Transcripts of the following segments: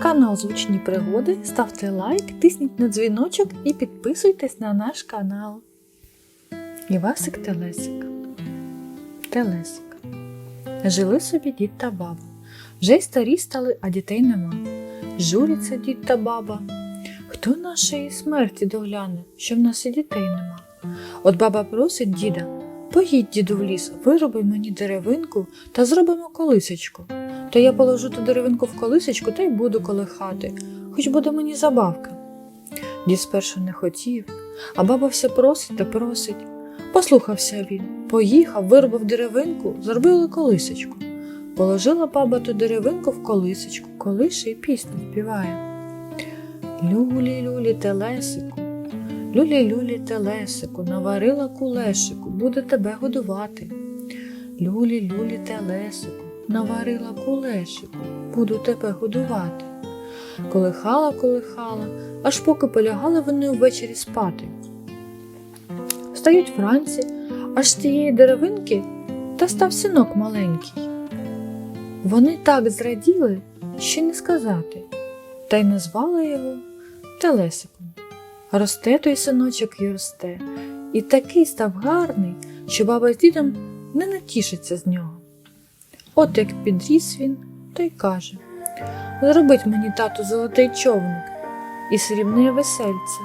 канал Звучні пригоди, ставте лайк, тисніть на дзвіночок і підписуйтесь на наш канал. Івасик Телесик. Телесик. Жили собі дід та баба. Вже й старі стали, а дітей нема. Журяться дід та баба. Хто нашої смерті догляне, що в нас і дітей нема? От баба просить діда, поїдь, діду, в ліс, вироби мені деревинку та зробимо колисочку. То я положу ту деревинку в колисочку та й буду колихати, хоч буде мені забавка. Дід спершу не хотів, а баба все просить та просить. Послухався він, поїхав, виробив деревинку, зробили колисочку. Положила баба ту деревинку в колисочку, колише й пісню співає. Люлі, люлі, телесику, люлі, люлі, телесику, наварила кулешику, буде тебе годувати. Люлі, люлі, телесику, наварила кулешику, буду тебе годувати. Колихала, колихала, аж поки полягали вони ввечері спати. Встають вранці, аж з тієї деревинки та став синок маленький. Вони так зраділи, що не сказати, та й назвали його Телесиком. Росте той синочок і росте, і такий став гарний, що баба з дідом не натішиться з нього. От як підріс він, то й каже Зробить мені тату золотий човник і срібне весельце.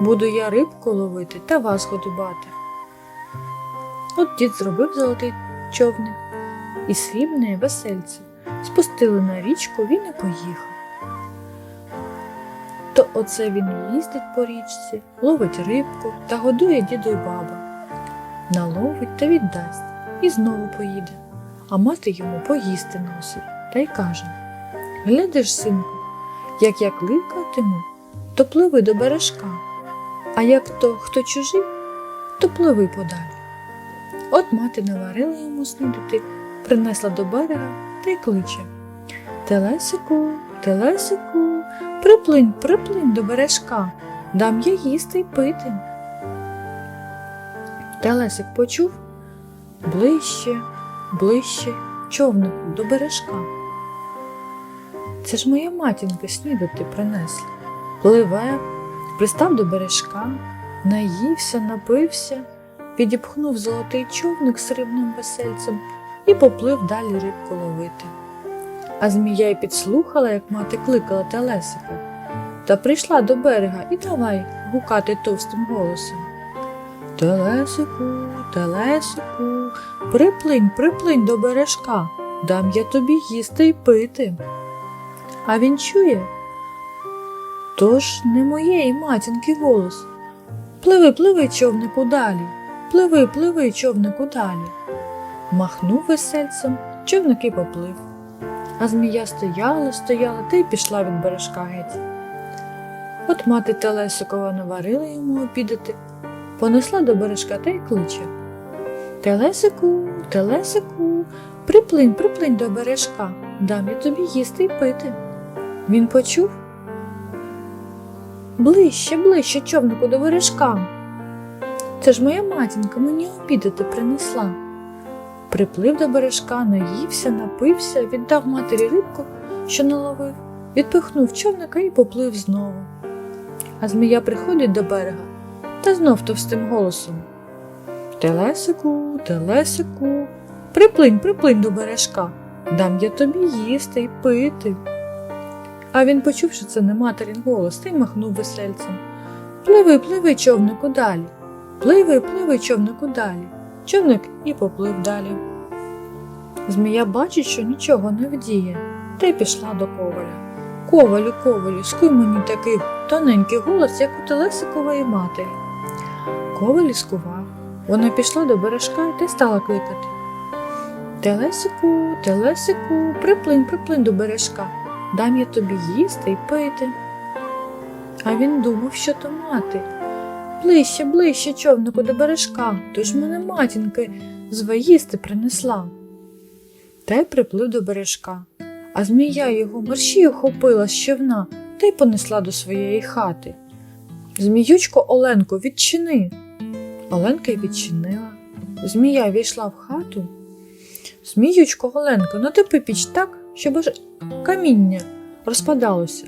Буду я рибку ловити та вас годувати. От дід зробив золотий човник і срібне весельце. Спустили на річку, він і поїхав. То оце він їздить по річці, ловить рибку та годує діду й баба. Наловить та віддасть і знову поїде, а мати йому поїсти носить та й каже Глядиш, синку, як я кликатиму, то пливи до бережка, а як то хто чужий, то пливи подалі. От мати наварила йому снідати, принесла до берега та й кличе Телесику, телесику, приплинь, приплинь до бережка, дам я їсти й пити. Телесик почув ближче, ближче човнику до бережка. Це ж моя матінка снідати принесла. Пливе, пристав до бережка, наївся, напився, підіпхнув золотий човник з рибним весельцем і поплив далі рибку ловити. А змія й підслухала, як мати кликала Телесика, та прийшла до берега і давай гукати товстим голосом. Телесику, телесику, приплинь, приплинь до бережка, дам я тобі їсти й пити. А він чує. Тож не моєї матінки голос. Пливи, пливи, човнику далі, пливи, пливи, човнику далі. Махнув весельцем, човник і поплив. А змія стояла, стояла та й пішла від бережка геть. От мати Телесикова наварила йому обідати, понесла до бережка та й кличе. Телесику, Телесику, приплинь, приплинь до бережка, дам я тобі їсти й пити. Він почув. Ближче, ближче човнику до бережка. Це ж моя матінка мені обідати принесла. Приплив до бережка, наївся, напився, віддав матері рибку, що наловив, відпихнув човника і поплив знову. А змія приходить до берега та знов товстим голосом. Телесику, телесику, приплинь, приплинь до бережка, дам я тобі їсти й пити. А він почув, що це не материн голос, та й махнув весельцем. Пливи, пливи, човнику далі. Пливи, пливи, човнику далі. Човник і поплив далі. Змія бачить, що нічого не вдіє, та й пішла до коваля. Ковалю, ковалю, скуй мені такий тоненький голос, як у Телесикової матері. Коваль скував. Вона пішла до бережка та й стала кликати. Телесику, телесику, приплинь, приплинь до бережка, дам я тобі їсти й пити. А він думав, що то мати. Ближче, ближче човнику до бережка, то ж мене матінки зве їсти принесла. Та й приплив до бережка, а змія його мерщій охопила з човна та й понесла до своєї хати. Зміючко Оленко, відчини. Оленка й відчинила. Змія війшла в хату. Зміючко Оленко, натипи піч так, щоб аж каміння розпадалося.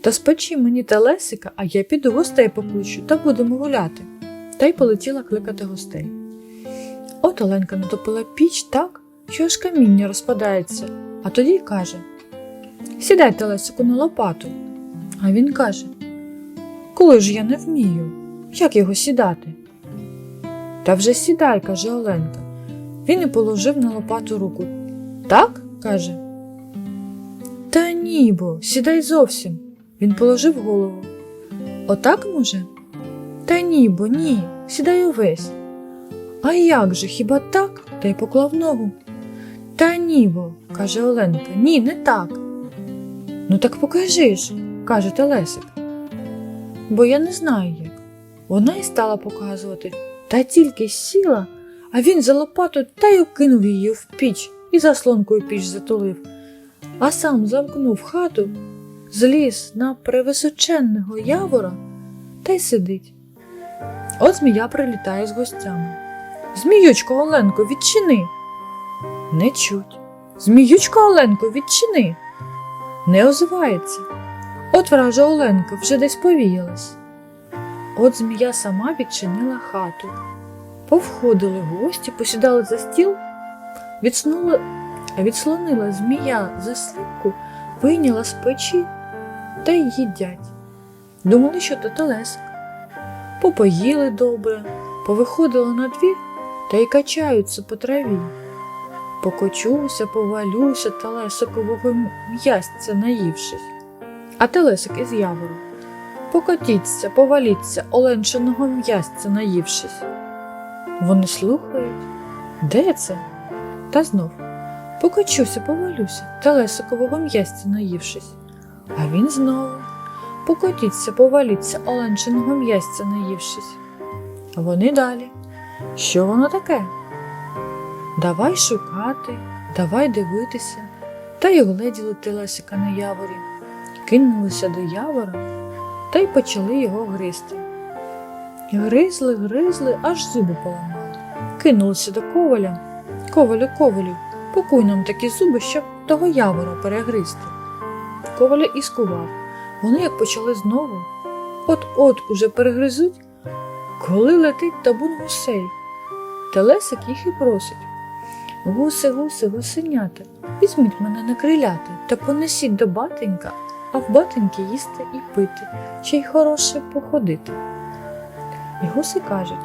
Та спечи мені телесика, а я піду гостей покличу та будемо гуляти. Та й полетіла кликати гостей. От Оленка натопила піч так, що аж каміння розпадається, а тоді й каже: Сідай телесику на лопату. А він каже: Коли ж я не вмію, як його сідати? Та вже сідай, каже Оленка. Він і положив на лопату руку. Так? каже. Та ні, бо, сідай зовсім. Він положив голову. Отак може? Та ні, бо ні, сідай увесь. А як же, хіба так? Та й поклав ногу. Та ні, бо, каже Оленка, ні, не так. Ну так покажи ж, каже Телесик. Бо я не знаю як. Вона й стала показувати, та тільки сіла, а він за лопату та й окинув її в піч і заслонкою піч затулив, а сам замкнув хату, зліз на превисоченного явора та й сидить. От змія прилітає з гостями. Зміючко Оленко, відчини. Не чуть. Зміючко Оленко, відчини. Не озивається. От вража Оленка вже десь повіялась. От змія сама відчинила хату. Повходили гості, посідали за стіл, відснула, відслонила змія заслінку, вийняла з печі та й їдять. Думали, що то телесик. Попоїли добре, повиходили на двір та й качаються по траві. Покочуся, повалюся телесикового м'ясця наївшись. А телесик із явору. Покотіться, поваліться, оленчиного м'ясця наївшись. Вони слухають. Де це? Та знов. Покочуся, повалюся, телесикового м'ясця наївшись. А він знову. Покотіться, поваліться, оленчиного м'ясця наївшись. Вони далі. Що воно таке? Давай шукати, давай дивитися. Та й огледіли телесика на яворі, кинулися до явора та й почали його гризти. Гризли, гризли, аж зуби поламали. Кинулися до коваля. Ковалю, ковалю, покуй нам такі зуби, щоб того явора перегризти. Коваля і скував. Вони як почали знову. От-от уже перегризуть, коли летить табун гусей. Телесик їх і просить. Гуси, гуси, гусенята, візьміть мене на крилята та понесіть до батенька, а в батеньки їсти і пити, ще й хороше походити. І гуси кажуть,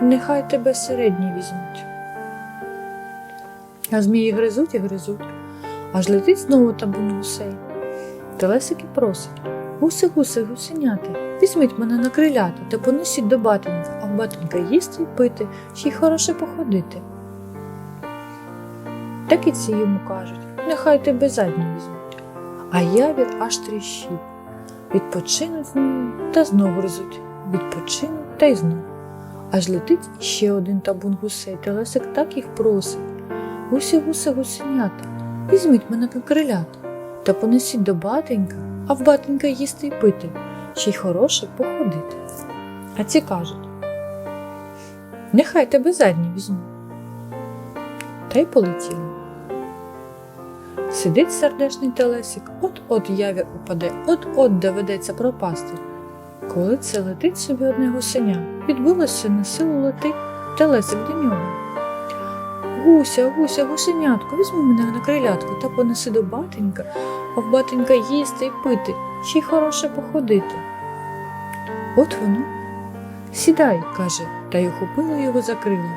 нехай тебе середні візьмуть. А змії гризуть і гризуть, аж летить знову табун гусей. Телесик і просить Гуси, гуси, гусенята, візьміть мене на крилята та понесіть до батенька, а в батенька їсти й пити, ще й хороше походити. Так і ці йому кажуть, нехай тебе задні візьмуть. А явір аж тріщить. Відпочинуть та знову гризуть, відпочинуть та й знов. Аж летить іще один табун гусей, телесик так їх просить. Гусі, гуси, гусенята, візьміть мене на крилята та понесіть до батенька, а в батенька їсти й пити, ще й хороше походити. А ці кажуть, нехай тебе задні візьму. Та й полетіли. Сидить сердешний телесик, от-от явір упаде, от-от доведеться пропасти. Коли це летить собі одне гусеня, відбулося на силу летить телесик до нього. Гуся, гуся, гусенятко, візьми мене на крилятку та понеси до батенька, а в батенька їсти й пити, ще й хороше походити. От воно. Сідай, каже, та й охопила його за крила.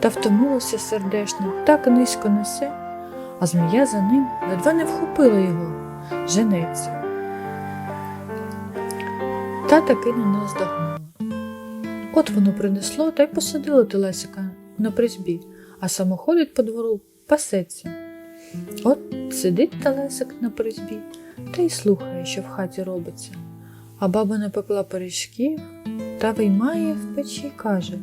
Та втомилося сердешно, так низько несе, а змія за ним ледве не вхопила його, женеться. Та таки не наздогнала. От воно принесло та й посадило телесика на призбі, а само ходить по двору, пасеться. От сидить телесик на призбі та й слухає, що в хаті робиться. А баба напекла пиріжків та виймає в печі й каже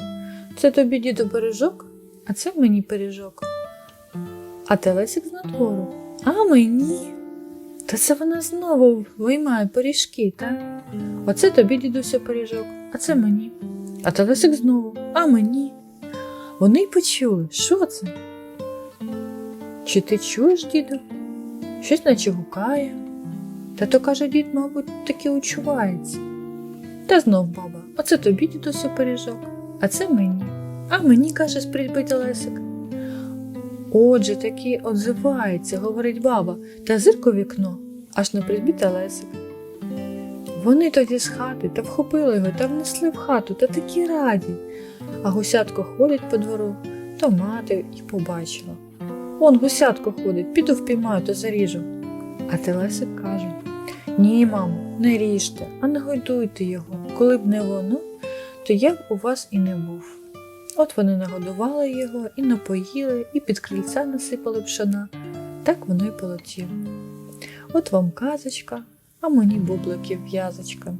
Це тобі діду пиріжок, а це мені пиріжок. А телесик з надвору. А мені. Та це вона знову виймає пиріжки, так? Оце тобі, дідуся, пиріжок, а це мені. А телесик знову, а мені. Вони й почули, що це? Чи ти чуєш, діду? Щось наче гукає. Та то каже дід, мабуть, таки учувається. Та знов баба, оце тобі дідусю пиріжок, а це мені. А мені, каже спритьбий Телесик. Отже, таки отзивається, говорить баба, та зирк у вікно, аж на призбі Телесик. Вони тоді з хати та вхопили його та внесли в хату та такі раді. А гусятко ходить по двору, то мати й побачила. Он гусятко ходить, піду впіймаю та заріжу. А Телесик каже: Ні, мамо, не ріжте, а не годуйте його. Коли б не воно, то я б у вас і не був. От вони нагодували його і напоїли, і під крильця насипали пшона. Так воно й полетіло. От вам казочка, а мені бубликів в'язочка.